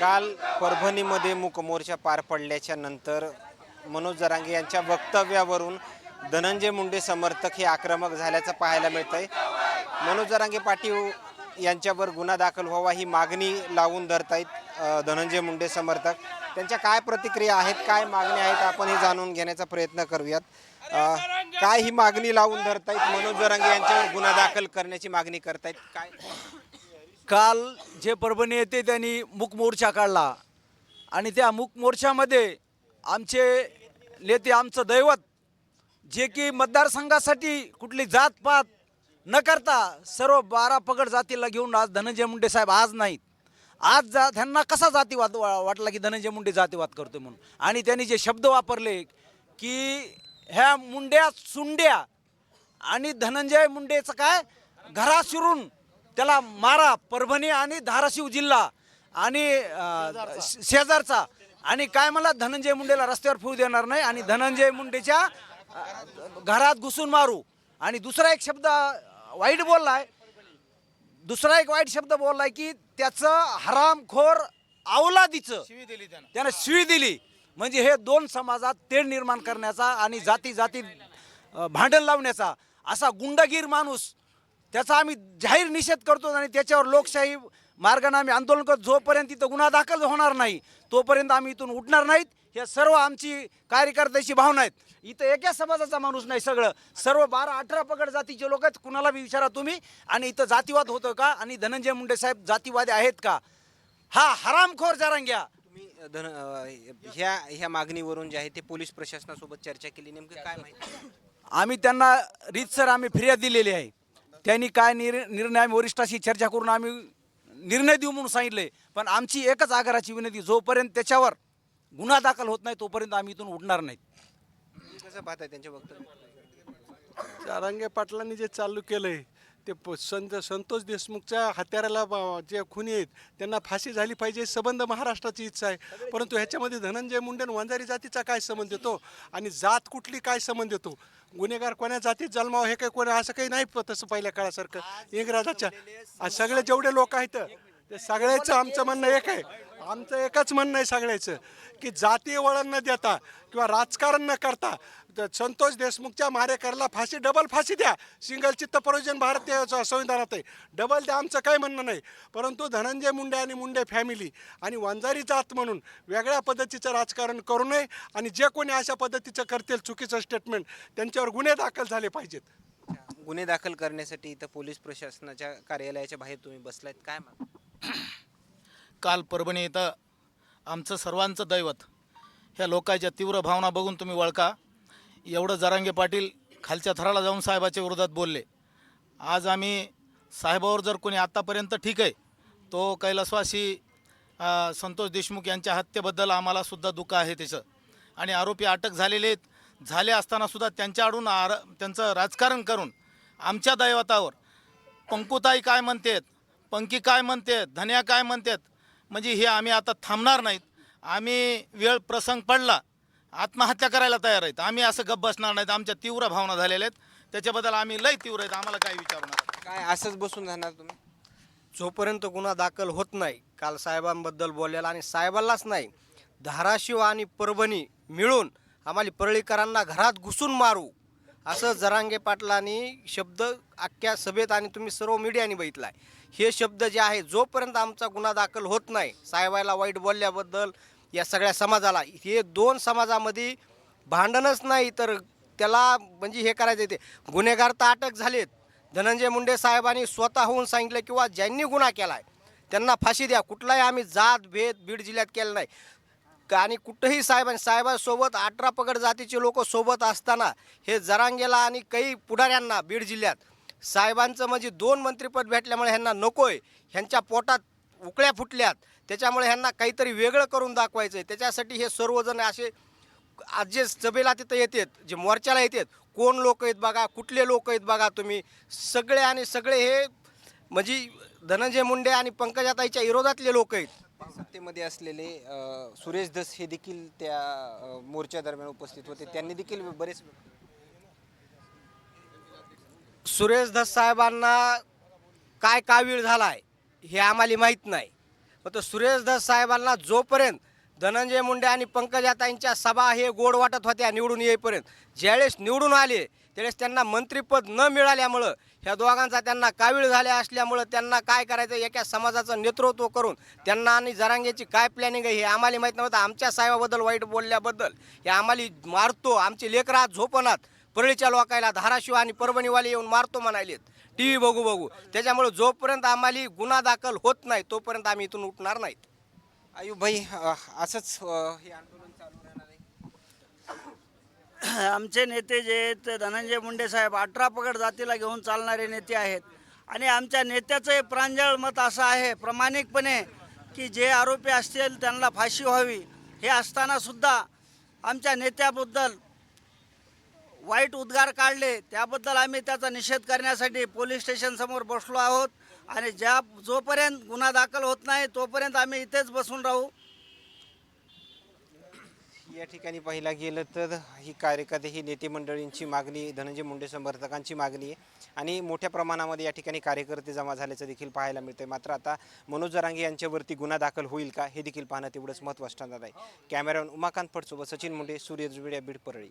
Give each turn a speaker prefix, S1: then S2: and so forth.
S1: काल परभणीमध्ये मूकमोर्चा पार पडल्याच्या नंतर मनोज जरांगे यांच्या वक्तव्यावरून धनंजय मुंडे समर्थक हे आक्रमक झाल्याचं पाहायला मिळतंय. मनोज जरांगे पाटील यांच्यावर गुन्हा दाखल व्हावा ही मागणी लावून धरतायत आहेत धनंजय मुंडे समर्थक. त्यांच्या काय प्रतिक्रिया आहेत काय मागण्या आहेत आपण हे जाणून घेण्याचा प्रयत्न करूयात. काय ही मागणी लावून धरतायत मनोज जरांगे यांच्यावर गुन्हा दाखल करण्याची मागणी करतायत काय?
S2: काल जे परभणी येते त्यांनी मूक मोर्चा काढला. आणि त्या मूक मोर्चामध्ये आमचे नेते आमचं दैवत जे की मतदारसंघासाठी कुठली जातपात न करता सर्व बारा पगड जातीला घेऊन आज धनंजय मुंडे साहेब आज नाहीत. आज जा त्यांना कसा जातीवाद वा- वाटला की धनंजय मुंडे जातीवाद करतोय म्हणून? आणि त्यांनी जे शब्द वापरले की ह्या मुंड्या सुंड्या आणि धनंजय मुंडेचं काय? घरा शिरून त्याला मारा परभणी आणि धाराशिव जिल्हा आणि शेजारचा. आणि काय मला धनंजय मुंडेला रस्त्यावर फिरू देणार नाही आणि धनंजय मुंडेच्या घरात घुसून मारू. आणि दुसरा एक शब्द वाईट बोललाय. दुसरा एक वाईट शब्द बोललाय की त्याचं हरामखोर अवलादीचं त्यानं. शिवी दिली. म्हणजे हे दोन समाजात तेढ निर्माण करण्याचा आणि जाती जाती भांडण लावण्याचा असा गुंडगीर माणूस त्याचा आम्ही जाहीर निषेध करतो आणि त्याच्यावर लोकशाही मार्गाने आम्ही आंदोलन करतो. जोपर्यंत इथं गुन्हा दाखल होणार नाही तोपर्यंत आम्ही इथून उठणार नाहीत. हे सर्व आमची कार्यकर्त्याची भावना आहेत. इथं एका समाजाचा माणूस नाही सगळं. सर्व बारा अठरा पगड जातीचे लोक आहेत. कुणाला बी विचारा तुम्ही. आणि इथं जातीवाद होतो का? आणि धनंजय मुंडे साहेब जातीवादी आहेत का? हा हरामखोर जरांग्या.
S1: तुम्ही धन ह्या ह्या मागणीवरून जे आहे ते पोलीस प्रशासनासोबत चर्चा केली. नेमकं काय माहिती?
S2: आम्ही त्यांना रीतसर आम्ही फिर्याद दिलेली आहे. त्यांनी काय निर निर्णय आम्ही वरिष्ठाशी चर्चा करून आम्ही निर्णय देऊ म्हणून सांगितले. पण आमची एकच आग्रहाची विनंती जोपर्यंत त्याच्यावर गुन्हा दाखल होत नाही तोपर्यंत आम्ही इथून उठणार नाहीत.
S1: कसं पाहताय त्यांच्या वक्तव्य?
S3: जारांगे पाटलांनी जे चालू केलंय ते प- संत संतोष देशमुखच्या हत्याराला ब- जे खुनी आहेत त्यांना फाशी झाली पाहिजे हे संबंध महाराष्ट्राची इच्छा आहे. परंतु ह्याच्यामध्ये धनंजय मुंडे आणि वंजारी जातीचा काय संबंध येतो? आणि जात कुठली काय संबंध येतो? गुन्हेगार कोण्या जातीत जन्मावं हे काही कोणी असं काही नाही प- तसं पहिल्या काळासारखं. इंग्रजाच्या आज सगळे जेवढे लोक आहेत ते सगळ्याचं आमचं म्हणणं एक आहे. आमचं एकच म्हणणं आहे सगळ्याचं की जातीय वळण न देता किंवा राजकारण न करता संतोष देशमुखच्या मारेकरला फाशी डबल फाशी द्या. सिंगल चित्त प्रयोजन भारतीय संविधानात आहे. डबल द्या आमचं काही म्हणणं नाही. परंतु धनंजय मुंडे आणि मुंडे फॅमिली आणि वंजारी जात म्हणून वेगळ्या पद्धतीचं राजकारण करू नये आणि जे कोणी अशा पद्धतीचं करतील चुकीचं स्टेटमेंट त्यांच्यावर गुन्हे दाखल झाले पाहिजेत.
S1: गुन्हे दाखल करण्यासाठी इथं पोलीस प्रशासनाच्या कार्यालयाच्या बाहेर तुम्ही बसलायत. काय माग
S4: काल परभणी इथं आमचं सर्वांचं दैवत. ह्या लोकांच्या तीव्र भावना बघून तुम्ही वळका. एवढं जरांगे पाटील खालच्या थराला जाऊन साहेबाच्या विरोधात बोलले. आज आम्ही साहेबावर जर कोणी आत्तापर्यंत ठीक आहे तो कैलासवासी संतोष देशमुख यांच्या हत्येबद्दल आम्हालासुद्धा दुःख आहे त्याचं. आणि आरोपी अटक झालेले आहेत. झाले असतानासुद्धा त्यांच्याकडून आर त्यांचं राजकारण करून आमच्या दैवतावर पंकुताई काय म्हणतेत पंकी काय म्हणतेत धन्या काय म्हणतेत म्हणजे हे आम्ही आता थांबणार नाहीत. आम्ही वेळ प्रसंग पडला आत्महत्या करायला तयार आहेत. आम्ही असं गप्प बसणार नाहीत. आमच्या तीव्र भावना झालेल्या आहेत. त्याच्याबद्दल आम्ही लय तीव्र आहेत. आम्हाला काय विचारू नका
S1: काय असंच बसून राहणार तुम्ही?
S5: जोपर्यंत गुन्हा दाखल होत नाही काल साहेबांबद्दल बोललेला आणि साहेबांनाच नाही धाराशिव आणि परभणी मिळून आम्हाला परळीकरांना घरात घुसून मारू. असं जरांगे पाटलांनी शब्द अख्ख्या सभेत आणि तुम्ही सर्व मीडियाने बघितलाय. हे शब्द जे आहे जोपर्यंत आमचा गुन्हा दाखल होत नाही साहेबाला वाईट बोलल्याबद्दल या सगळ्या समाजाला हे दोन समाजामध्ये भांडणच नाही तर त्याला म्हणजे हे करायचं आहे ते. गुन्हेगार तर अटक झालेत. धनंजय मुंडे साहेबांनी स्वतःहून सांगितलं किंवा ज्यांनी गुन्हा केला आहे त्यांना फाशी द्या. कुठलाही आम्ही जात भेद बीड जिल्ह्यात केला नाही. आणि कुठंही साहेबांनी साहेबांसोबत अठरा पगड जातीचे लोक सोबत असताना हे जरांगेला आणि काही पुढाऱ्यांना बीड जिल्ह्यात साहेबांचं म्हणजे दोन मंत्रिपद भेटल्यामुळे ह्यांना नकोय. ह्यांच्या पोटात उकळ्या फुटल्यात. त्याच्यामुळे ह्यांना काहीतरी वेगळं करून दाखवायचं आहे त्याच्यासाठी हे सर्वजण असे आज जे सभेला तिथं येतात जे मोर्चाला येतात कोण लोक आहेत बघा कुठले लोक आहेत बघा तुम्ही? सगळे आणि सगळे हे म्हणजे धनंजय मुंडे आणि पंकजाताईच्या विरोधातले लोक आहेत.
S1: सत्तेमध्ये असलेले अ, सुरेश धस हे देखील त्या अ, मोर्चा दरम्यान उपस्थित होते. त्यांनी देखील बरेच
S5: सुरेश धस साहेबांना काय कावीळ झाला आहे हे आम्हाला माहीत नाही. फक्त सुरेश धस साहेबांना जोपर्यंत धनंजय मुंडे आणि पंकजाताईंच्या सभा हे गोड वाटत होत्या निवडून येईपर्यंत. ज्यावेळेस निवडून आले त्यावेळेस त्यांना मंत्रिपद न मिळाल्यामुळं ह्या दोघांचा त्यांना कावीळ झाल्या असल्यामुळं त्यांना काय करायचं एका समाजाचं नेतृत्व करून त्यांना आणि जरांगेची काय प्लॅनिंग आहे हे आम्हाला माहीत नव्हतं. आमच्या साहेबाबद्दल वाईट बोलल्याबद्दल हे आम्हाला मारतो आमचे लेकरात झोपनात. परळीच्या लोकायला धाराशिव आणि परभणीवाले येऊन मारतो म्हणालेत. टी व्ही बघू बघू. त्याच्यामुळे जोपर्यंत आम्हाला गुन्हा दाखल होत नाही तोपर्यंत आम्ही इथून उठणार नाहीत.
S1: आयुभाई अ, असंच हे आंदोलन
S6: आमचे नेते जे आहेत ते धनंजय मुंडे साहेब अठरा पगड जातीला घेऊन चालणारे नेते आहेत. आणि आमच्या नेत्याचं हे प्रांजळ मत असं आहे प्रामाणिकपणे की जे आरोपी असतील त्यांना फाशी व्हावी. हे असतानासुद्धा आमच्या नेत्याबद्दल वाईट उद्गार काढले. त्याबद्दल आम्ही त्याचा निषेध करण्यासाठी पोलीस स्टेशनसमोर बसलो आहोत. आणि ज्या जोपर्यंत गुन्हा दाखल होत नाही तोपर्यंत आम्ही इथेच बसून राहू.
S1: या ठिकाणी पाहिला गेलं तर ही कार्यकर्ते ही नेते मंडळींची मागणी धनंजय मुंडे समर्थकांची मागणी आहे. आणि मोठ्या प्रमाणामध्ये या ठिकाणी कार्यकर्ते जमा झाल्याचं देखील पाहायला मिळतंय. मात्र आता मनोज जरांगे यांच्यावरती गुन्हा दाखल होईल का हे देखील पाहणं तेवढंच महत्त्वाचं ठरणार आहे. कॅमेरामॅन उमाकांत फडसोबत सचिन मुंडे सूर्य मीडिया बीड परळी.